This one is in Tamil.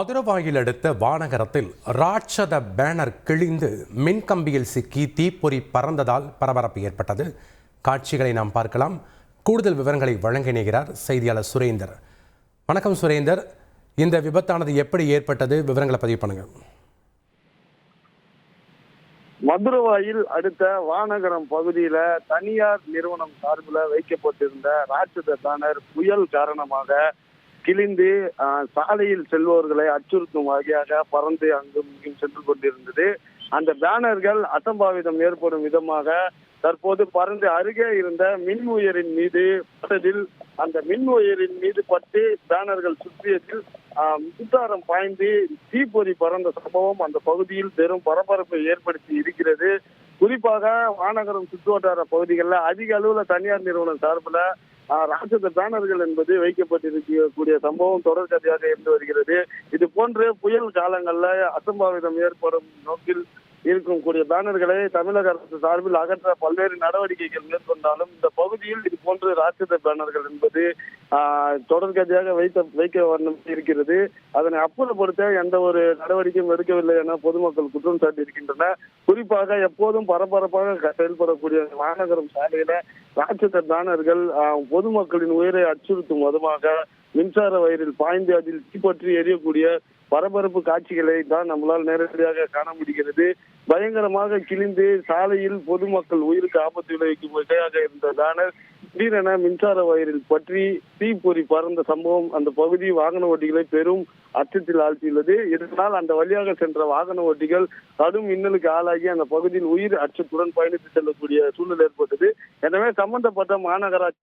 மதுரவாயில் அடுத்த வானகரத்தில் ராட்சத பேனர் கிழிந்து மின்கம்பியில் சிக்கி தீப்பொறி பறந்ததால் பரபரப்பு ஏற்பட்டது. காட்சிகளை நாம் பார்க்கலாம். கூடுதல் விவரங்களை வழங்க செய்தியாளர் சுரேந்தர். வணக்கம் சுரேந்தர். இந்த விபத்தானது எப்படி ஏற்பட்டது? விவரங்களை பதிவு பண்ணுங்க மதுரவாயில் அடுத்த வானகரம் பகுதியில தனியார் நிறுவனம் சார்பில் வைக்கப்பட்டிருந்த ராட்சத பேனர் புயல் காரணமாக கிழிந்து சாலையில் செல்பவர்களை அச்சுறுத்தும் வகையாக பறந்து அங்கும் இங்கும் சென்று கொண்டிருந்தது. அந்த பேனர்கள் அசம்பாவிதம் ஏற்படும் விதமாக தற்போது பறந்து அருகே இருந்த மின் உயரின் மீது பட்டதில் அந்த மின் உயரின் மீது பட்டு பேனர்கள் சுற்றியதில் மின்சாரம் பாய்ந்து தீப்பொறி பறந்த சம்பவம் அந்த பகுதியில் பெரும் பரபரப்பை ஏற்படுத்தி இருக்கிறது. குறிப்பாக மாநகரம் சுற்றுவட்டார பகுதிகளில் அதிக அளவுல தனியார் நிறுவனம் சார்பில் ராட்சத பேனர்கள் என்பது வைக்கப்பட்டிருக்கக்கூடிய சம்பவம் தொடர்கதையாக இருந்து வருகிறது. இது போன்று புயல் காலங்கள்ல அசம்பாவிதம் ஏற்படும் நோக்கில் இருக்கும் கூடிய பேனர்களை தமிழக அரசு சார்பில் அகற்ற பல்வேறு நடவடிக்கைகள் மேற்கொண்டாலும் இந்த பகுதியில் இது போன்ற ராட்சத பேனர்கள் என்பது ஆஹ், தொடர்கதையாக வைத்த வைக்க வண்ணம் இருக்கிறது. அதனை அப்புறப்படுத்த எந்த ஒரு நடவடிக்கையும் எடுக்கவில்லை என பொதுமக்கள் குற்றம் சாட்டி இருக்கின்றனர் குறிப்பாக எப்போதும் பரபரப்பாக க- செயல்படக்கூடிய மாநகரம் சாலையில ராட்சத பேனர்கள் பொதுமக்களின் உயிரை அச்சுறுத்தும் விதமாக மின்சார வயரில் பாய்ந்து அதில் தீப்பற்றி எரியக்கூடிய பரபரப்பு காட்சிகளை தான் நம்மளால் நேரடியாக காண முடிகிறது. பயங்கரமாக கிழிந்து சாலையில் பொதுமக்கள் உயிருக்கு ஆபத்து விளைவிக்கும் வகையாக இருந்த பேனர் திடீரென மின்சார வயரில் பற்றி தீப்பொறி பறந்த சம்பவம் அந்த பகுதி வாகன ஓட்டிகளை பெரும் அச்சத்தில் ஆழ்த்தியுள்ளது. இதனால் அந்த வழியாக சென்ற வாகன ஓட்டிகள் கடும் மின்னலுக்கு ஆளாகி அந்த பகுதியில் உயிர் அச்சத்துடன் பயணித்து செல்லக்கூடிய சூழ்நிலை ஏற்பட்டது. எனவே சம்பந்தப்பட்ட மாநகராட்சி